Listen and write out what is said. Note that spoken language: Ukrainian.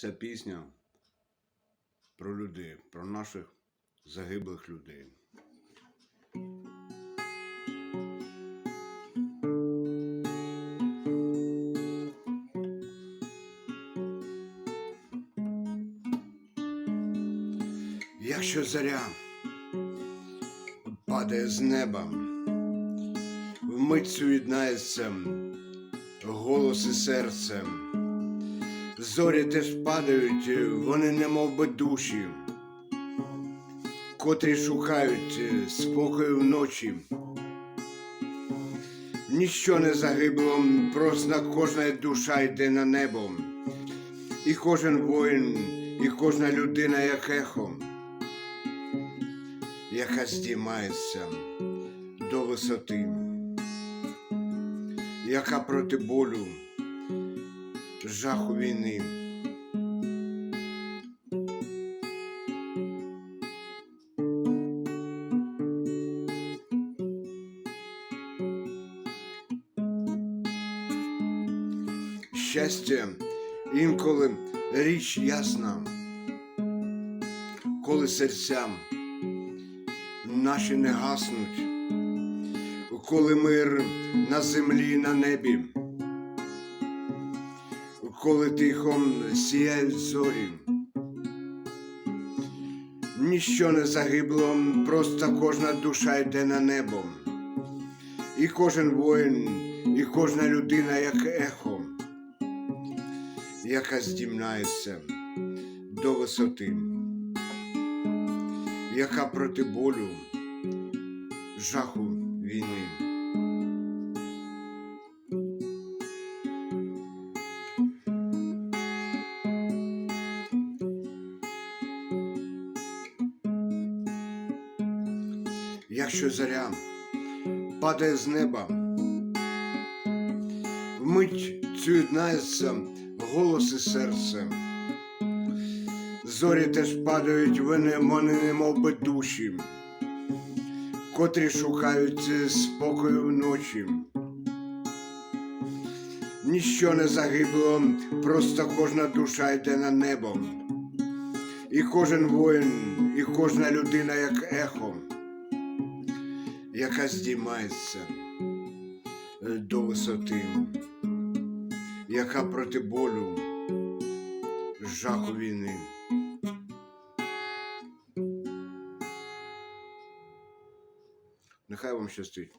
Це пісня про людей, про наших загиблих людей. Якщо заря падає з неба, вмить суєднається голос і серце. Зорі теж падають, вони немов би душі, котрі шукають спокою вночі. Ніщо не загибло, просто кожна душа йде на небо, і кожен воїн, і кожна людина, як ехо, яка здіймається до висоти, яка проти болю жаху війни. Щастя інколи річ ясна, коли серця наші не гаснуть, коли мир на землі, на небі коли тихом сіяють зорі. Ніщо не загибло, просто кожна душа йде на небо. І кожен воїн, і кожна людина, як ехо, яка здімнається до висоти, яка проти болю, жаху війни. Якщо заря падає з неба, вмить цюєднається голос і серце. Зорі теж падають, вони, вони немов би душі, котрі шукають спокою вночі. Ніщо не загибло, просто кожна душа йде на небо. І кожен воїн, і кожна людина, як ехо яка здіймається е, до висоти, яка проти болю, жаху війни. Нехай вам щастить.